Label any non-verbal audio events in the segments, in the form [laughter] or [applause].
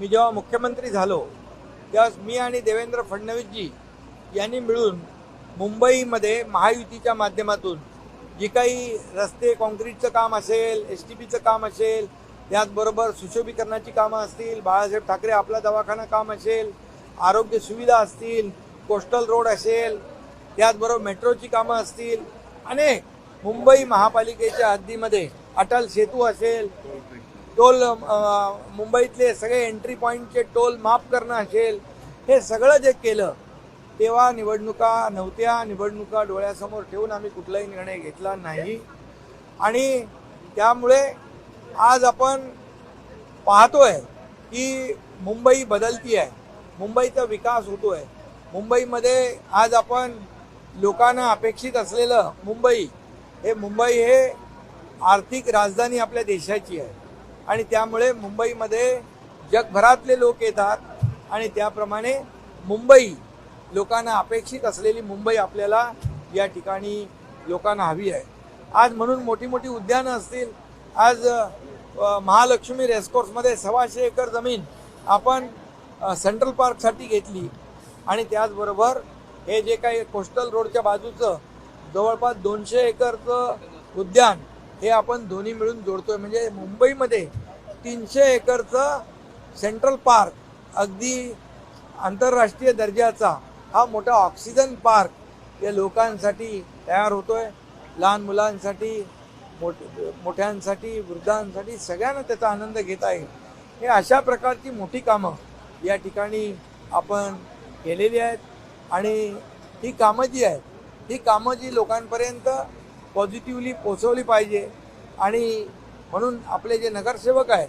मी जेव्हा मुख्यमंत्री झालो त्यावेळेस मी आणि देवेंद्र फडणवीसजी यांनी मिळून मुंबईमध्ये महायुतीच्या माध्यमातून जी काही रस्ते कॉन्क्रीटचं काम असेल एस टी पीचं काम असेल त्याचबरोबर सुशोभीकरणाची कामं असतील बाळासाहेब ठाकरे आपला दवाखाना काम असेल आरोग्य सुविधा असतील कोस्टल रोड असेल त्याचबरोबर मेट्रोची कामं असतील अनेक मुंबई महापालिकेच्या हद्दीमध्ये अटल सेतू असेल टोल मुंबईतले सगळे एंट्री पॉईंटचे टोल माफ करणं असेल हे सगळं जे केलं तेव्हा निवडणुका नव्हत्या. निवडणुका डोळ्यासमोर ठेवून आम्ही कुठलाही निर्णय घेतला नाही. आणि त्यामुळे आज आपण पाहतोय की मुंबई बदलती आहे. मुंबईचा विकास होतोय. मुंबईमध्ये आज आपण लोकांना अपेक्षित असलेलं मुंबई हे मुंबई हे आर्थिक राजधानी आपल्या देशाची आहे. आणि त्यामुळे मुंबईमध्ये जगभरातले लोक येतात आणि त्याप्रमाणे मुंबई लोकांना अपेक्षित असलेली मुंबई आपल्याला या ठिकाणी लोकांना हवी आहे. आज म्हणून मोठी मोठी उद्यानं असतील. आज महालक्ष्मी रेसकोर्समध्ये सव्वाशे एकर जमीन आपण सेंट्रल पार्कसाठी घेतली. आणि त्याचबरोबर हे जे काही कोस्टल रोडच्या बाजूचं जवळपास दोनशे एकरचं उद्यान हे आपण दोन्ही मिळून जोडतोय. म्हणजे मुंबईमध्ये तीनशे एकरचं सेंट्रल पार्क अगदी आंतरराष्ट्रीय दर्जाचा हा मोठा ऑक्सिजन पार्क या लोकांसाठी तयार होतोय. लहान मुलांसाठी मोठ मोठ्यांसाठी वृद्धांसाठी सगळ्यांना त्याचा आनंद घेता येईल. हे अशा प्रकारची मोठी कामं या ठिकाणी आपण केलेली आहेत. आणि ही कामं जी आहेत ही कामं जी लोकांपर्यंत पॉझिटिव्हली पोचवली पाहिजे. आणि म्हणून आपले जे नगरसेवक आहेत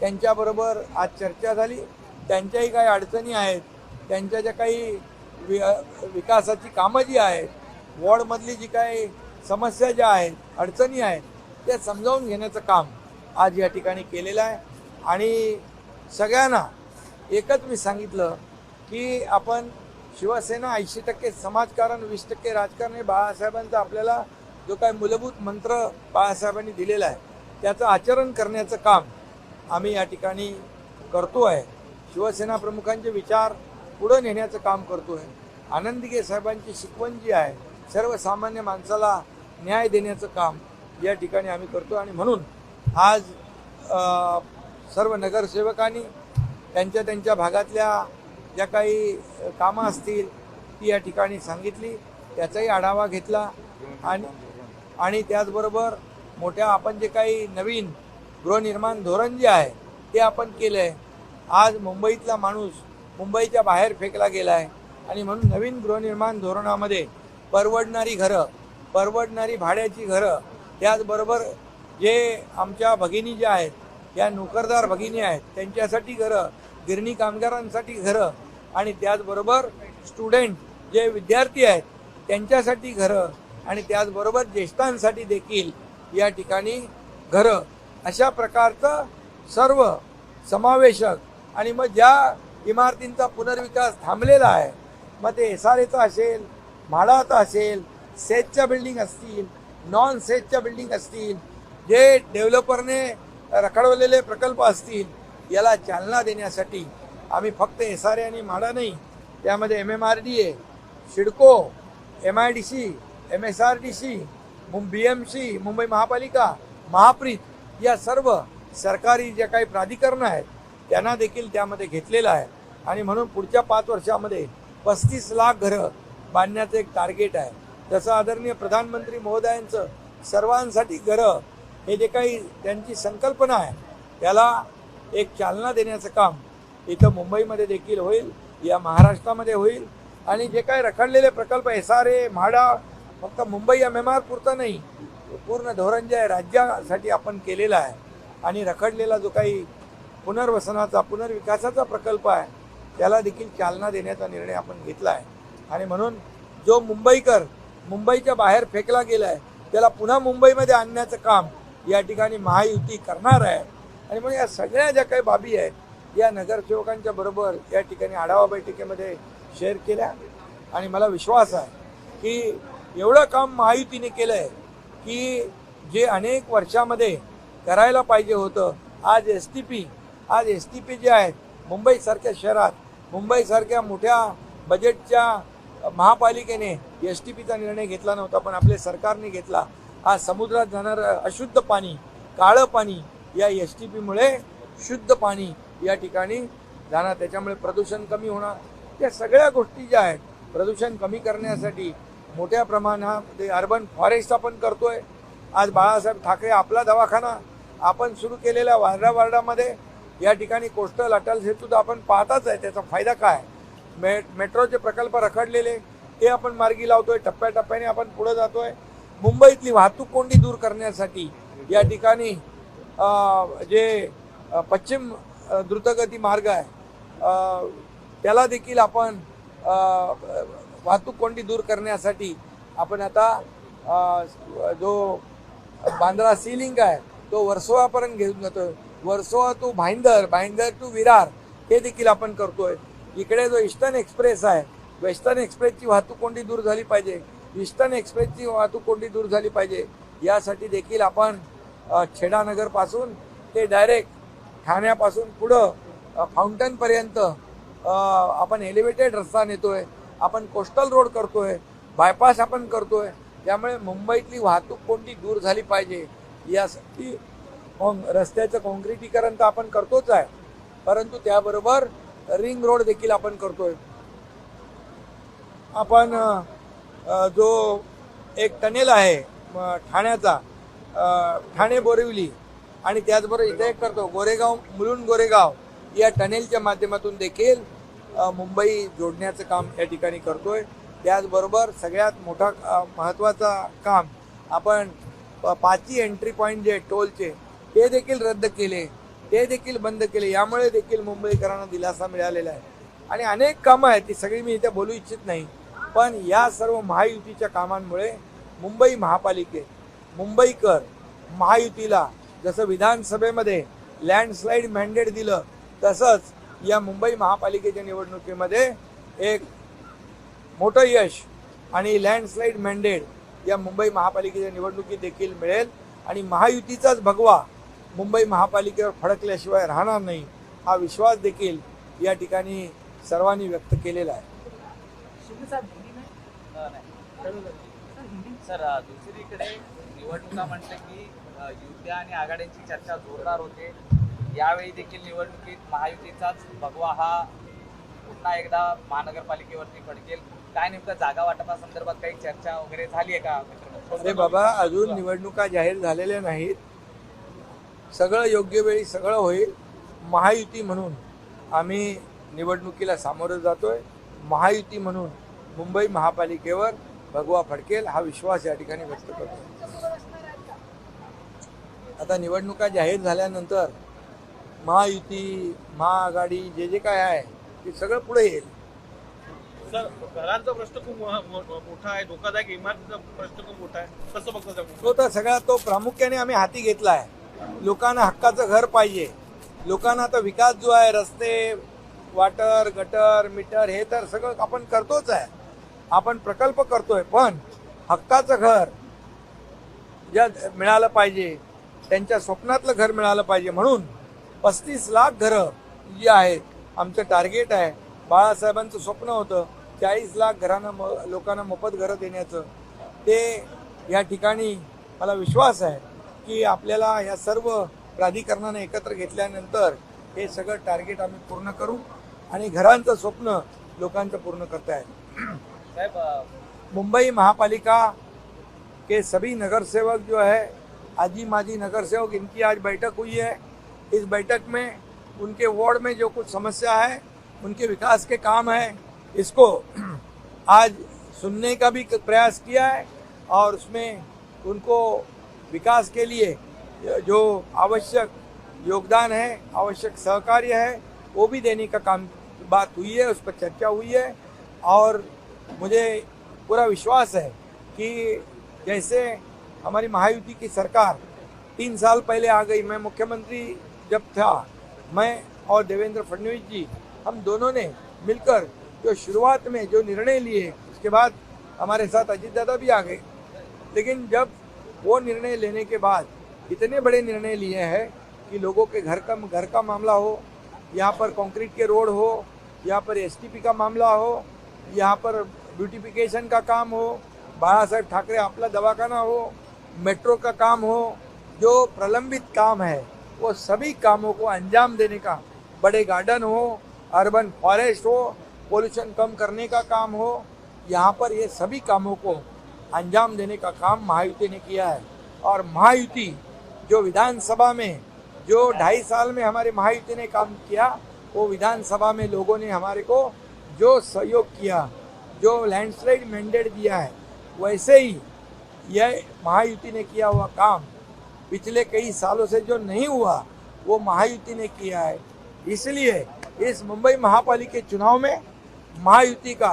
त्यांच्याबरोबर आज चर्चा झाली. त्यांच्याही काही अडचणी आहेत. त्यांच्या ज्या काही वि विकासाची कामं जी आहेत वॉर्डमधली जी काही समस्या ज्या आहेत अडचणी आहेत त्या समजावून घेण्याचं काम आज या ठिकाणी केलेलं आहे. आणि सगळ्यांना एकच मी सांगितलं की आपण शिवसेना ऐंशी टक्के समाजकारण वीस टक्के राजकारण हे बाळासाहेबांचा आपल्याला जो काय मूलभूत मंत्र बाळासाहेबांनी दिलेला आहे त्याचं आचरण करण्याचं काम आम्ही या ठिकाणी करतो आहे. शिवसेना प्रमुखांचे विचार पुढं नेण्याचं काम करतो आहे. आनंदगे साहेबांची शिकवण जी आहे सर्वसामान्य माणसाला न्याय देण्याचं काम या ठिकाणी आम्ही करतो आणि म्हणून आज सर्व नगरसेवकांनी त्यांच्या त्यांच्या भागातल्या ज्या काही कामं असतील ती या ठिकाणी सांगितली त्याचाही आढावा घेतला आणि आणि त्याचबरोबर मोठ्या आपण जे काही नवीन गृहनिर्माण धोरण जे आहे ते आपण केलं आहे आज मुंबईतला माणूस मुंबईच्या बाहेर फेकला गेला आहे आणि म्हणून नवीन गृहनिर्माण धोरणामध्ये परवडणारी घरं परवडणारी भाड्याची घरं त्याचबरोबर जे आमच्या भगिनी ज्या आहेत या नोकरदार भगिनी आहेत त्यांच्यासाठी घरं गिरणी कामगारांसाठी घरं आणि त्याचबरोबर स्टुडंट जे विद्यार्थी आहेत त्यांच्यासाठी घरं आणि त्याचबरोबर ज्येष्ठांसाठी देखील या ठिकाणी घरं. अशा प्रकारचं सर्व समावेशक आणि मग ज्या इमारतींचा पुनर्विकास थांबलेला आहे मग ते एस आर एचा असेल म्हाडाचा असेल सेजच्या बिल्डिंग असतील नॉन सेजच्या बिल्डिंग असतील जे डेव्हलपरने रखडवलेले प्रकल्प असतील याला चालना देण्यासाठी आम्ही फक्त एस आर ए आणि म्हाडा नाही त्यामध्ये M M R D A CIDCO M I D C M S R D C B M C Mumbai महापालिका महाप्रीत या सर्व सरकारी ज्या काही प्राधिकरणं आहेत त्यांना देखील त्यामध्ये घेतलेलं आहे. आणि म्हणून पुढच्या पाच वर्षामध्ये पस्तीस लाख घरं बांधण्याचं एक टार्गेट आहे. जसं आदरणीय प्रधानमंत्री महोदयांचं सर्वांसाठी घरं हे जे काही त्यांची संकल्पना आहे त्याला एक चालना देण्याचं काम इथं मुंबईमध्ये देखील होईल या महाराष्ट्रामध्ये होईल. आणि जे काही रखडलेले प्रकल्प एस आर ए म्हाडा फक्त मुंबई एम एम आर पुरतं नाही पूर्ण धोरण जे आहे राज्यासाठी आपण केलेलं आहे. आणि रखडलेला जो काही पुनर्वसनाचा पुनर्विकासाचा प्रकल्प आहे त्याला देखील चालना देण्याचा निर्णय आपण घेतला आहे. आणि म्हणून जो मुंबईकर मुंबईच्या बाहेर फेकला गेला आहे त्याला पुन्हा मुंबईमध्ये आणण्याचं काम या ठिकाणी महायुती करणार आहे. आणि म्हणून या सगळ्या ज्या काही बाबी आहेत या नगरसेवकांच्या बरोबर या ठिकाणी आढावा बैठकीमध्ये शेअर केल्या. आणि मला विश्वास आहे की एवढं काम महायुतीने केलं आहे की जे अनेक वर्षामध्ये करायला पाहिजे होतं आज एस टी पी आज एस टी पी जे आहेत मुंबईसारख्या शहरात मुंबईसारख्या मोठ्या बजेटच्या महापालिकेने एस टी पीचा निर्णय घेतला नव्हता पण आपल्या सरकारने घेतला. आज समुद्रात जाणारं अशुद्ध पाणी काळं पाणी या एस टी पीमुळे शुद्ध पाणी या ठिकाणी जाणार. त्याच्यामुळे प्रदूषण कमी होणार. या सगळ्या गोष्टी ज्या आहेत प्रदूषण कमी करण्यासाठी मोठ्या प्रमाणामध्ये अर्बन फॉरेस्ट आपण करतोय. आज बाळासाहेब ठाकरे आपला दवाखाना आपण सुरू केलेल्या वार्डा वार्डामध्ये. या ठिकाणी कोस्टल अटल सेतू तर आपण पाहताच आहे त्याचा फायदा काय मे मेट्रोचे प्रकल्प रखडलेले ते आपण मार्गी लावतोय टप्प्याटप्प्याने आपण पुढे जातोय. मुंबईतली वाहतूक कोंडी दूर करण्यासाठी या ठिकाणी जे पश्चिम द्रुतगती मार्ग आहे त्याला देखील आपण वाहतूक कोंडी दूर करण्यासाठी आपण आता जो बांद्रा सी लिंक आहे तो वर्सोवापर्यंत घेऊन जातोय. वर्सोवा टू भाईंदर भाईंदर टू विरार हे देखील आपण करतोय. इकडे जो ईस्टर्न एक्सप्रेस आहे वेस्टर्न एक्सप्रेसची वाहतूक कोंडी दूर झाली पाहिजे. ईस्टर्न एक्सप्रेसची वाहतूक कोंडी दूर झाली पाहिजे. यासाठी देखील आपण छेडानगरपासून ते डायरेक्ट ठाण्यापासून पुढं फाउंटनपर्यंत आपण एलिव्हेटेड रस्ता नेतोय. आपण कोस्टल रोड करतोय बायपास आपण करतोय त्यामुळे मुंबईतली वाहतूक कोणती दूर झाली पाहिजे यासाठी रस्त्याचं काँक्रिटीकरण तर आपण करतोच आहे परंतु त्याबरोबर रिंग रोड देखील आपण करतोय. आपण जो एक टनेल आहे ठाण्याचा ठाणे बोरिवली आणि त्याचबरोबर इथे एक करतो गोरेगाव मुलुंड गोरेगाव या टनेलच्या माध्यमातून देखील मुंबई जोडण्याचं काम या ठिकाणी करतोय. त्याचबरोबर सगळ्यात मोठा महत्त्वाचा काम आपण प- पाचही एंट्री पॉईंट जे टोलचे ते देखील रद्द केले. ते देखील बंद केले. यामुळे देखील मुंबईकरांना दिलासा मिळालेला आहे. आणि अनेक कामं आहेत ती सगळी मी इथे बोलू इच्छित नाही. पण या सर्व महायुतीच्या कामांमुळे मुंबई महापालिकेत मुंबईकर महायुतीला जसं विधानसभेमध्ये लँडस्लाईड मॅन्डेट दिलं तसंच या मुंबई महापालिकेच्या निवडणुकीमध्ये एक मोठं यश आणि लँडस्लाईड मॅन्डेट या मुंबई महापालिकेच्या निवडणुकीत देखील मिळेल. आणि महायुतीचाच भगवा मुंबई महापालिकेवर फडकल्याशिवाय राहणार नाही हा विश्वास देखील या ठिकाणी सर्वांनी व्यक्त केलेला आहे. सर दुसरीकडे निवडणुका म्हटलं की अ, युती आणि आघाड्यांची चर्चा जोरदार होते. यावेळी देखील निवडणुकीत महायुतीचाच भगवा हा पुन्हा एकदा महानगरपालिकेवरती फडकेल. काय नेमकं जागा वाटपासंदर्भात काही चर्चा वगैरे झाली आहे का अरे बाबा अजून निवडणुका जाहीर झालेल्या नाहीत. सगळं योग्य वेळी सगळं होईल. महायुती म्हणून आम्ही निवडणुकीला सामोरं जातोय. महायुती म्हणून मुंबई महापालिकेवर भगवा फडकेल हा विश्वास या ठिकाणी व्यक्त करतो. आता निवडणुका जाहीर झाल्यानंतर महायुती महाआघाडी जे जे काय आहे ते सगळं पुढे येईल. सर घरांचा प्रश्न खूप मो- मो- मोठा आहे. धोकादायक इमारतीचा प्रश्न खूप मोठा आहे. कसं बघतो तो तर सगळा तो प्रामुख्याने आम्ही हाती घेतला आहे. लोकांना हक्काचं घर पाहिजे. लोकांना आता विकास जो आहे रस्ते वाटर गटर मीटर हे तर सगळं आपण करतोच आहे. आपण प्रकल्प करतोय पण हक्काचं घर ज्या मिळालं पाहिजे त्यांच्या स्वप्नातलं घर मिळालं पाहिजे म्हणून पस्तीस लाख घरं जी आहेत. आमचं टार्गेट आहे. बाळासाहेबांचं स्वप्न होतं चाळीस लाख घरांना म लोकांना मोफत घरं देण्याचं. ते या ठिकाणी मला विश्वास आहे की आपल्याला या सर्व प्राधिकरणाने एकत्र घेतल्यानंतर हे सगळं टार्गेट आम्ही पूर्ण करू आणि घरांचं स्वप्न लोकांचं पूर्ण करता येईल. साहेब मुंबई महापालिका के सभी नगर सेवक जो है आजी माजी नगर सेवक इनकी आज बैठक हुई है. इस बैठक में उनके वार्ड में जो कुछ समस्या है, उनके विकास के काम है, इसको [clears throat] आज सुनने का भी प्रयास किया है और उसमें उनको विकास के लिए जो आवश्यक योगदान है, आवश्यक सहकार्य है, वो भी देने का काम, बात हुई है, उस पर चर्चा हुई है और मुझे पूरा विश्वास है कि जैसे हमारी महायुति की सरकार तीन साल पहले आ गई, मैं मुख्यमंत्री जब था, मैं और देवेंद्र फडणवीस जी, हम दोनों ने मिलकर जो शुरुआत में जो निर्णय लिए, उसके बाद हमारे साथ अजीत दादा भी आ गए। लेकिन जब वो निर्णय लेने के बाद इतने बड़े निर्णय लिए हैं कि लोगों के घर का घर का मामला हो, यहाँ पर कंक्रीट के रोड हो, यहाँ पर एसटीपी का मामला हो, यहाँ पर ब्यूटिफिकेशन का काम हो बाला साहेब ठाकरे आपला दवाखाना हो, मेट्रो का काम हो, जो प्रलंबित काम है वो सभी कामों को अंजाम देने का, बड़े गार्डन हो, अर्बन फॉरेस्ट हो, पोल्यूशन कम करने का काम हो, यहाँ पर ये सभी कामों को अंजाम देने का काम महायुति ने किया है। और महायुति जो विधानसभा में, जो ढाई साल में हमारे महायुति ने काम किया, वो विधानसभा में लोगों ने हमारे को जो सहयोग किया, जो लैंडस्लाइड मैंडेट दिया है, वैसे ही यह महायुति ने किया हुआ काम। पिछले कई सालों से जो नहीं हुआ, वो महायुति ने किया है। इसलिए इस मुंबई महापालिका चुनाव में महायुति का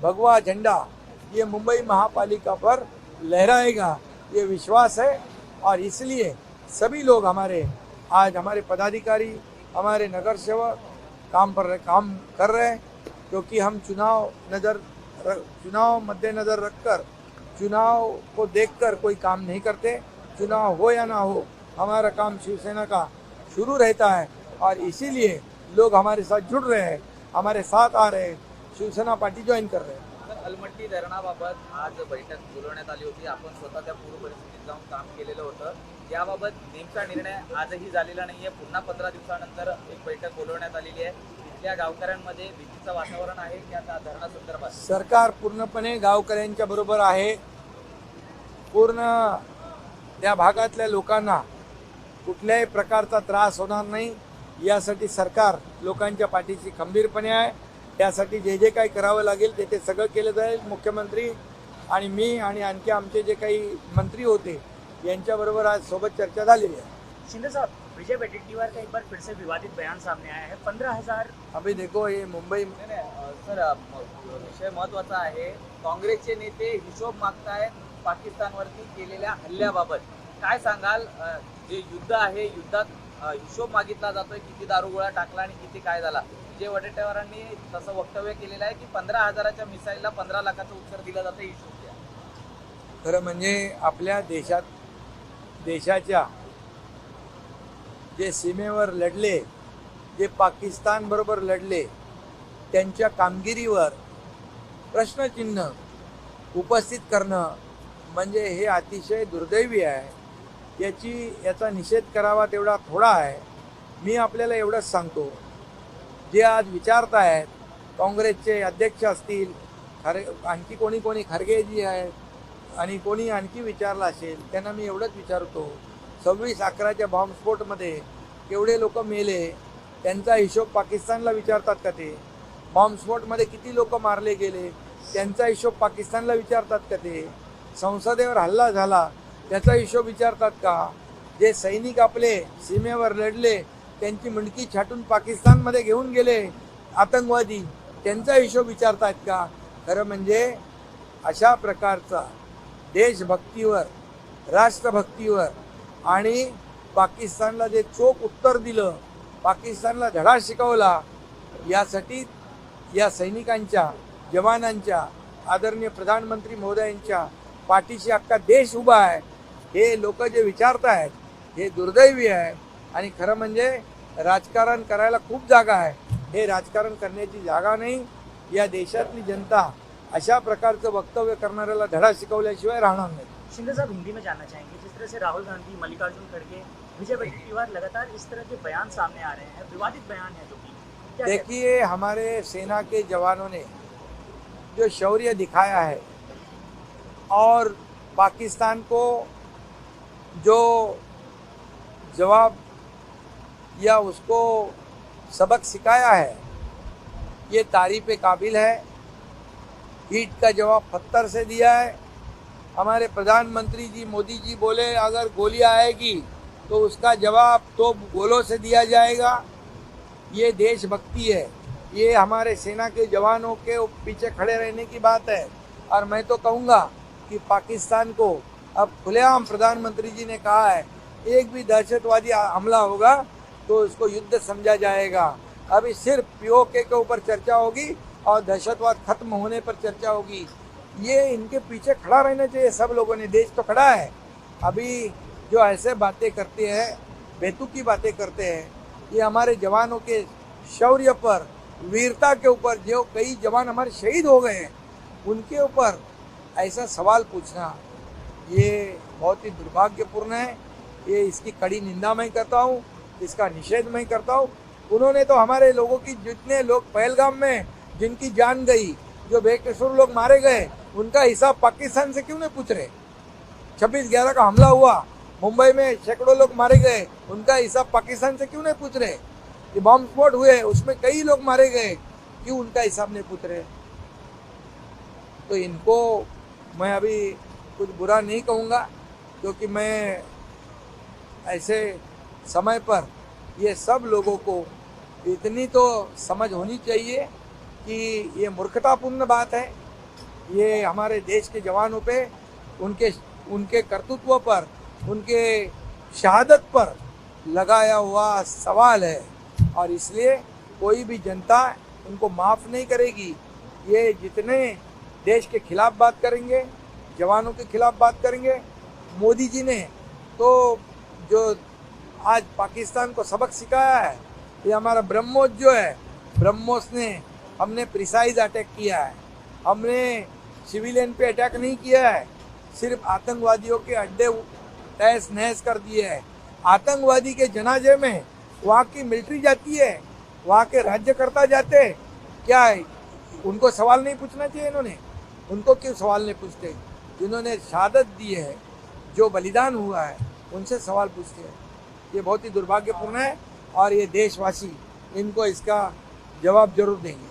भगवा झंडा, ये मुंबई महापालिका पर लहराएगा, ये विश्वास है। और इसलिए सभी लोग हमारे, आज हमारे पदाधिकारी, हमारे नगर सेवक काम पर काम कर रहे हैं, क्योंकि हम चुनाव नज़र चुनाव मद्देनज़र रखकर, चुनाव को देखकर कोई काम नहीं करते। चुनाव हो या ना हो हमारा काम शिवसेना का शुरू रहता है और इसीलिए लोग हमारे साथ जुड़ रहे हैं हमारे साथ आ रहे हैं शिवसेना पार्टी ज्वाइन कर रहे हैं। अलमट्टी धरणाबाबत आज बैठक बोलवण्यात आली होती. आपण स्वतः त्या पूर्व परिस्थितीत जाऊन काम केलेलं होतं. याबाबत नेमका निर्णय आजही झालेला नाहीये. पुन्हा पंधरा दिवसानंतर एक बैठक बोलवण्यात आलेली आहे. इथल्या गावकऱ्यांमध्ये भीतीचं वातावरण आहे की आता धरणासंदर्भात सरकार पूर्णपणे गावकऱ्यांच्या बरोबर आहे. पूर्ण त्या भागातल्या लोकांना कुठल्याही प्रकारचा त्रास होणार नाही. यासाठी सरकार लोकांच्या पाठीशी खंबीरपणे आहे. त्यासाठी जे जे काही करावं लागेल ते ते सगळं केलं जाईल. मुख्यमंत्री आणि मी आणि आणखी आमचे जे काही मंत्री होते यांच्याबरोबर आज सोबत चर्चा झालेली आहे. शिंदे साहब विजय वडेट्टीवार का एक बार फिर से विवादित बयान सामने आया है पंद्रह हजार अभी देखो ये मुंबई सर विषय महत्त्वाचा आहे. काँग्रेसचे नेते हिशोब मागतायत. पाकिस्तानवरती केलेल्या हल्ल्याबाबत काय सांगाल? जे युद्ध आहे युद्धात हिशोब मागितला जातोय किती दारुगोळा टाकला आणि किती काय झाला. विजय वडेट्टेवारांनी तसं वक्तव्य केलेलं आहे की पंधरा हजाराच्या मिसाईलला पंधरा लाखाचं उत्तर दिलं जातं हिशोब द्या. खरं म्हणजे आपल्या देशात देशाच्या जे सीमेवर लढले जे पाकिस्तान बरोबर लढले त्यांच्या कामगिरीवर प्रश्नचिन्ह उपस्थित करणं म्हणजे हे अतिशय दुर्दैवी आहे. याची याचा निषेध करावा तेवढा थोडा आहे. मी आपल्याला एवढंच सांगतो. जे आज विचारतायत काँग्रेसचे अध्यक्ष असतील खरे आणखी कोणी कोणी खरगेजी आहेत आणि कोणी आणखी विचारलं असेल त्यांना मी एवढंच विचारतो. सव्वीस अकराच्या बॉम्बस्फोटमध्ये केवढे लोक मेले त्यांचा हिशोब पाकिस्तानला विचारतात का ते? बॉम्बस्फोटमध्ये किती लोक मारले गेले त्यांचा हिशोब पाकिस्तानला विचारतात का ते? संसदेवर हल्ला झाला त्याचा हिशोब विचारतात का? जे सैनिक आपले सीमेवर लढले त्यांची मुंडकी छाटून पाकिस्तानमध्ये घेऊन गेले आतंकवादी त्यांचा हिशोब विचारतात का? खरं म्हणजे अशा प्रकारचा देशभक्तीवर राष्ट्रभक्तीवर आणि पाकिस्तानला जे चोख उत्तर दिलं पाकिस्तानला धडा शिकवला यासाठी या सैनिकांच्या जवानांच्या आदरणीय प्रधानमंत्री महोदयांच्या पाठीशी अख्खा देश उभा आहे. हे लोक जे विचारत आहेत हे दुर्दैवी आहे. आणि खरं म्हणजे राजकारण करायला खूप जागा आहे. हे राजकारण करण्याची जागा नाही. या देशातली जनता अशा प्रकारचं वक्तव्य करणाऱ्याला धडा शिकवल्याशिवाय राहणार नाही. शिंदे साहब हिंदी में जानना चाहेंगे. जिस तरह से राहुल गांधी मल्लिकार्जुन खड़गे विजय वडेट्टीवार लगातार इस तरह के बयान सामने आ रहे हैं विवादित बयान है जो कि? देखिए हमारे सेना के जवानों ने जो शौर्य दिखाया है और पाकिस्तान को जो जवाब या उसको सबक सिखाया है, ये तारीफ़ काबिल है। ईट का जवाब पत्थर से दिया है। हमारे प्रधानमंत्री जी मोदी जी बोले, अगर गोलियाँ आएगी तो उसका जवाब तो गोलों से दिया जाएगा। ये देशभक्ति है। ये हमारे सेना के जवानों के पीछे खड़े रहने की बात है। और मैं तो कहूँगा कि पाकिस्तान को अब खुलेआम प्रधानमंत्री जी ने कहा है, एक भी दहशतवादी हमला होगा तो उसको युद्ध समझा जाएगा। अभी सिर्फ़ पीओके के ऊपर चर्चा होगी और दहशतवाद खत्म होने पर चर्चा होगी। ये इनके पीछे खड़ा रहना चाहिए, सब लोगों ने, देश तो खड़ा है। अभी जो ऐसे बातें करते हैं, बेतुकी बातें करते हैं, ये हमारे जवानों के शौर्य पर, वीरता के ऊपर, जो कई जवान हमारे शहीद हो गए हैं, उनके ऊपर ऐसा सवाल पूछना, ये बहुत ही दुर्भाग्यपूर्ण है। ये इसकी कड़ी निंदा मैं करता हूँ, इसका निषेध मैं करता हूँ। उन्होंने तो हमारे लोगों की, जितने लोग पहलगाम में, जिनकी जान गई, जो बेकसूर लोग मारे गए, उनका हिसाब पाकिस्तान से क्यों नहीं पूछ रहे? छब्बीस ग्यारह का हमला हुआ, मुंबई में सैकड़ों लोग मारे गए, उनका हिसाब पाकिस्तान से क्यों नहीं पूछ रहे? ये बॉम्ब स्फोट हुए, उसमें कई लोग मारे गए, क्यों उनका हिसाब नहीं पूछ रहे? तो इनको मैं अभी कुछ बुरा नहीं कहूँगा, क्योंकि मैं ऐसे समय पर ये सब लोगों को इतनी तो समझ होनी चाहिए कि ये मूर्खतापूर्ण बात है। ये हमारे देश के जवानों पे, उनके उनके कर्तृत्व पर, उनके शहादत पर लगाया हुआ सवाल है। और इसलिए कोई भी जनता उनको माफ़ नहीं करेगी। ये जितने देश के खिलाफ बात करेंगे, जवानों के खिलाफ बात करेंगे। मोदी जी ने तो जो आज पाकिस्तान को सबक सिखाया है, ये हमारा ब्रह्मोस जो है, ब्रह्मोस ने हमने प्रिसाइज अटैक किया है। हमने सिविलियन पे अटैक नहीं किया है, सिर्फ़ आतंकवादियों के अड्डे तहस नहस कर दिए हैं। आतंकवादी के जनाजे में वहाँ की मिलिट्री जाती है, वहाँ के राज्यकर्ता जाते क्या है? उनको सवाल नहीं पूछना चाहिए इन्होंने। उनको क्यों सवाल नहीं पूछते? जिन्होंने शहादत दी है, जो बलिदान हुआ है, उनसे सवाल पूछते हैं। ये बहुत ही दुर्भाग्यपूर्ण है और ये देशवासी इनको इसका जवाब ज़रूर देंगे।